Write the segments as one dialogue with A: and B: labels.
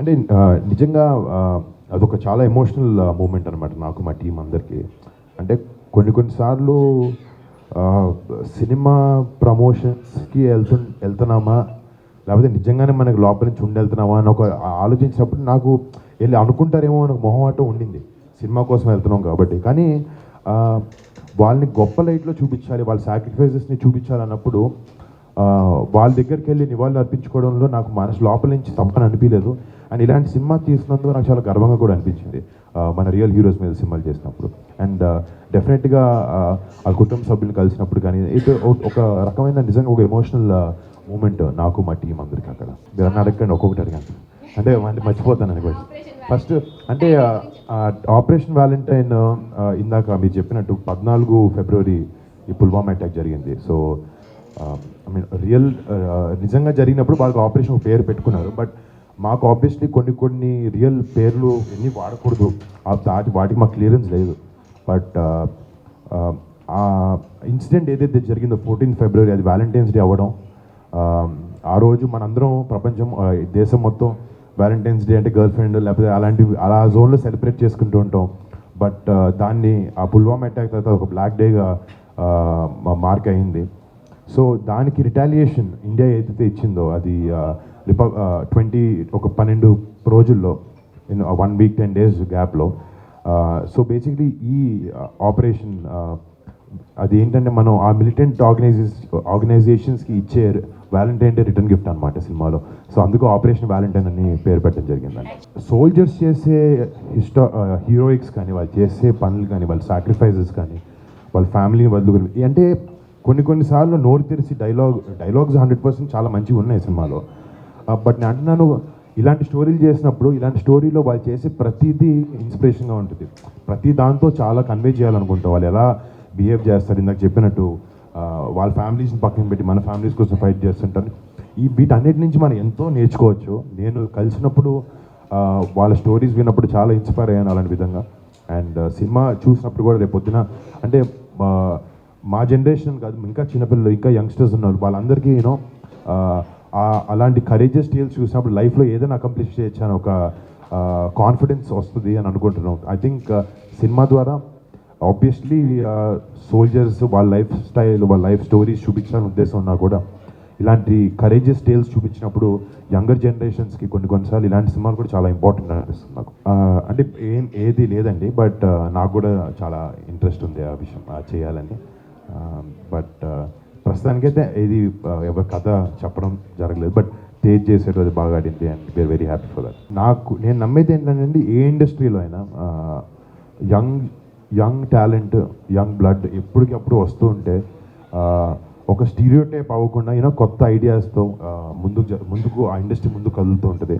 A: అంటే నిజంగా అదొక చాలా ఎమోషనల్ మూమెంట్ అనమాట నాకు మా టీం అందరికీ అంటే కొన్ని కొన్నిసార్లు సినిమా ప్రమోషన్స్కి వెళ్తు వెళ్తున్నామా లేకపోతే నిజంగానే మనకి లోపల నుంచి ఉండి వెళ్తున్నామా అని ఒక ఆలోచించినప్పుడు నాకు వెళ్ళి అనుకుంటారేమో అని మొహమాటం ఉండింది సినిమా కోసం వెళ్తున్నాం కాబట్టి కానీ వాళ్ళని గొప్ప లైట్లో చూపించాలి వాళ్ళ సాక్రిఫైజెస్ని చూపించాలి అన్నప్పుడు వాళ్ళ దగ్గరికి వెళ్ళి నివాళులు అర్పించుకోవడంలో నాకు మనసు లోపల నుంచి తప్పని అనిపించలేదు అండ్ ఇలాంటి సినిమా తీసినందుకు నాకు చాలా గర్వంగా కూడా అనిపించింది మన రియల్ హీరోస్ మీద సినిమాలు చేసినప్పుడు అండ్ డెఫినెట్గా ఆ కుటుంబ సభ్యులు కలిసినప్పుడు కానీ ఇది ఒక రకమైన నిజంగా ఒక ఎమోషనల్ మూమెంట్ నాకు మా టీం అందరికీ అక్కడ మీరు అన్న అడగండి ఒక్కొక్కటి అడిగాను అంటే మర్చిపోతాను అనుకో ఫస్ట్ అంటే ఆపరేషన్ వ్యాలంటైన్ ఇందాక మీరు చెప్పినట్టు పద్నాలుగు ఫిబ్రవరి ఈ పుల్వామా అటాక్ జరిగింది సో ఐ మీన్ రియల్ నిజంగా జరిగినప్పుడు వాళ్ళకి ఆపరేషన్ పేరు పెట్టుకున్నారు బట్ మాకు ఆబ్వియస్లీ కొన్ని కొన్ని రియల్ పేర్లు ఎన్ని వాడకూడదు దాటి వాటికి మాకు క్లియరెన్స్ లేదు బట్ uh, uh, ఆ ఇన్సిడెంట్ ఏదైతే జరిగిందో ఫోర్టీన్ ఫిబ్రవరి అది వ్యాలంటైన్స్ డే అవ్వడం um, ఆ రోజు మనందరం ప్రపంచం దేశం మొత్తం వ్యాలంటైన్స్ డే అంటే గర్ల్ ఫ్రెండ్ లేకపోతే అలాంటివి అలా జోన్లో సెలబ్రేట్ చేసుకుంటూ ఉంటాం బట్ uh, దాన్ని ఆ పుల్వామా అటాక్ తర్వాత ఒక బ్లాక్ డేగా మార్క్ అయింది సో దానికి రిటాలియేషన్ ఇండియా ఏదైతే ఇచ్చిందో అది రిపబ్ ట్వంటీ ఒక పన్నెండు రోజుల్లో వన్ వీక్ టెన్ డేస్ గ్యాప్లో సో బేసిక్లీ ఈ ఆపరేషన్ అది ఏంటంటే మనం ఆ మిలిటెంట్ ఆర్గనైజేస్ ఆర్గనైజేషన్స్కి ఇచ్చే వ్యాలంటైన్ డే రిటర్న్ గిఫ్ట్ అనమాట సినిమాలో సో అందుకు ఆపరేషన్ వ్యాలంటైన్ అని పేరు పెట్టడం జరిగిందండి సోల్జర్స్ చేసే హిస్టా హీరోయిక్స్ కానీ వాళ్ళు చేసే పనులు కానీ వాళ్ళ సాక్రిఫైజెస్ కానీ వాళ్ళ ఫ్యామిలీని వదులు అంటే కొన్ని కొన్నిసార్లు నోరు తెరిచి డైలాగ్ డైలాగ్స్ హండ్రెడ్ పర్సెంట్ చాలా మంచిగా ఉన్నాయి సినిమాలో బట్ నేను అంటున్నాను ఇలాంటి స్టోరీలు చేసినప్పుడు ఇలాంటి స్టోరీలో వాళ్ళు చేసే ప్రతిదీ ఇన్స్పిరేషన్గా ఉంటుంది ప్రతి దాంతో చాలా కన్వే చేయాలనుకుంటారు వాళ్ళు ఎలా బిహేవ్ చేస్తారు ఇందాక చెప్పినట్టు వాళ్ళ ఫ్యామిలీస్ని పక్కన పెట్టి మన ఫ్యామిలీస్ కోసం ఫైట్ చేస్తుంటారు ఈ వీటన్నిటి నుంచి మనం ఎంతో నేర్చుకోవచ్చు నేను కలిసినప్పుడు వాళ్ళ స్టోరీస్ విన్నప్పుడు చాలా ఇన్స్పైర్ అయ్యాను అలాంటి విధంగా అండ్ సినిమా చూసినప్పుడు కూడా రేపు పొద్దున అంటే మా జనరేషన్ కాదు ఇంకా చిన్నపిల్లలు ఇంకా యంగ్స్టర్స్ ఉన్నారు వాళ్ళందరికీ యూనో అలాంటి కరేజియస్ టీల్స్ చూసినప్పుడు లైఫ్లో ఏదైనా అకంప్లిష్ చేయొచ్చు అని ఒక కాన్ఫిడెన్స్ వస్తుంది అని అనుకుంటున్నాం ఐ థింక్ సినిమా ద్వారా ఆబ్వియస్లీ సోల్జర్స్ వాళ్ళ లైఫ్ స్టైల్ వాళ్ళ లైఫ్ స్టోరీస్ చూపించాలని ఉద్దేశం ఉన్నా కూడా ఇలాంటి కరేజియస్ టేల్స్ చూపించినప్పుడు యంగర్ జనరేషన్స్కి కొన్ని కొన్నిసార్లు ఇలాంటి సినిమాలు కూడా చాలా ఇంపార్టెంట్ అనిపిస్తుంది నాకు అంటే ఏం ఏది లేదండి బట్ నాకు కూడా చాలా ఇంట్రెస్ట్ ఉంది ఆ విషయం చేయాలని బట్ ప్రస్తుతానికైతే ఇది ఎవరి కథ చెప్పడం జరగలేదు బట్ తేజ్ చేసేటది బాగా ఆడింది and we are very happy for that నాకు నేను నమ్మేది ఏంటంటే ఏ ఇండస్ట్రీలో అయినా young young talent young blood ఎప్పటికప్పుడు వస్తూ ఉంటే ఒక స్టీరియో టైప్ అవ్వకుండా యూనో కొత్త ఐడియాస్తో ముందుకు ముందుకు ఆ ఇండస్ట్రీ ముందుకు కదులుతూ ఉంటుంది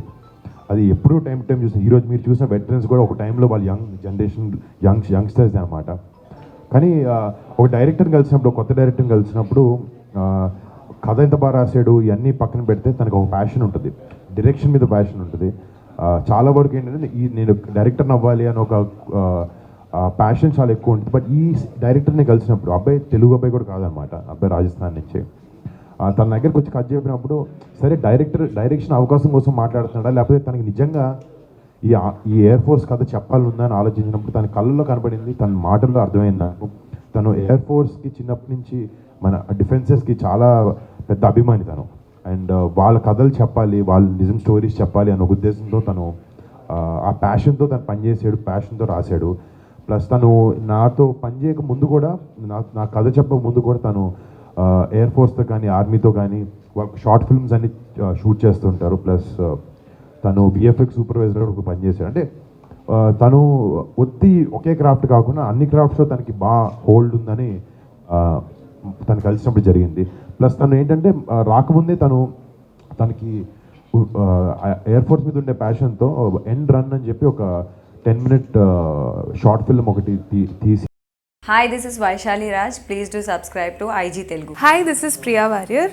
A: అది ఎప్పుడూ టైం టైం చూసిన ఈరోజు మీరు చూసిన వెటరన్స్ కూడా ఒక టైంలో వాళ్ళు యంగ్ జనరేషన్ యంగ్ యంగ్స్టర్స్ అనమాట కానీ ఒక డైరెక్టర్ని కలిసినప్పుడు కొత్త డైరెక్టర్ని కలిసినప్పుడు కథ ఎంత బాగా రాసాడు ఇవన్నీ పక్కన పెడితే తనకు ఒక ప్యాషన్ ఉంటుంది డైరెక్షన్ మీద ప్యాషన్ ఉంటుంది చాలా వరకు ఏంటంటే ఈ నేను డైరెక్టర్ని అవ్వాలి అని ఒక ప్యాషన్ చాలా ఎక్కువ ఉంటుంది బట్ ఈ డైరెక్టర్ని కలిసినప్పుడు అబ్బాయి తెలుగు అబ్బాయి కూడా కాదనమాట అబ్బాయి రాజస్థాన్ నుంచి తన దగ్గరకు వచ్చి కట్ చెప్పినప్పుడు సరే డైరెక్టర్ డైరెక్షన్ అవకాశం కోసం మాట్లాడుతున్నాడా లేకపోతే తనకి నిజంగా ఈ ఈ ఎయిర్ ఫోర్స్ కథ చెప్పాలని ఆలోచించినప్పుడు తన కళ్ళల్లో కనబడింది తన మాటల్లో అర్థమైంది నాకు తను ఎయిర్ ఫోర్స్కి చిన్నప్పటి నుంచి మన డిఫెన్సెస్కి చాలా పెద్ద అభిమాని తను అండ్ uh, వాళ్ళ కథలు చెప్పాలి వాళ్ళ నిజం స్టోరీస్ చెప్పాలి అనే ఉద్దేశంతో తను ఆ ప్యాషన్తో తను పనిచేసాడు ప్యాషన్తో రాశాడు ప్లస్ తను నాతో పనిచేయక ముందు కూడా నా నా కథ చెప్పక ముందు కూడా తను ఎయిర్ ఫోర్స్తో కానీ ఆర్మీతో కానీ వాళ్ళ షార్ట్ ఫిల్మ్స్ అన్ని షూట్ చేస్తుంటారు ప్లస్ తను విఎఫ్ఎక్స్ సూపర్వైజర్ ఒక పనిచేశాడు అంటే తను ఒత్తి ఒకే క్రాఫ్ట్ కాకుండా అన్ని క్రాఫ్ట్స్లో తనకి బాగా హోల్డ్ ఉందని తను కలిసినప్పుడు జరిగింది ప్లస్ తను ఏంటంటే రాకముందే తను తనకి ఎయిర్ ఫోర్స్ మీద ఉండే ప్యాషన్తో ఎండ్ రన్ అని చెప్పి ఒక టెన్ మినిట్ షార్ట్ ఫిల్మ్ ఒకటి తీసి
B: hi this is Vaishali Raj please do subscribe to IG Telugu
C: hi this is Priya Warrier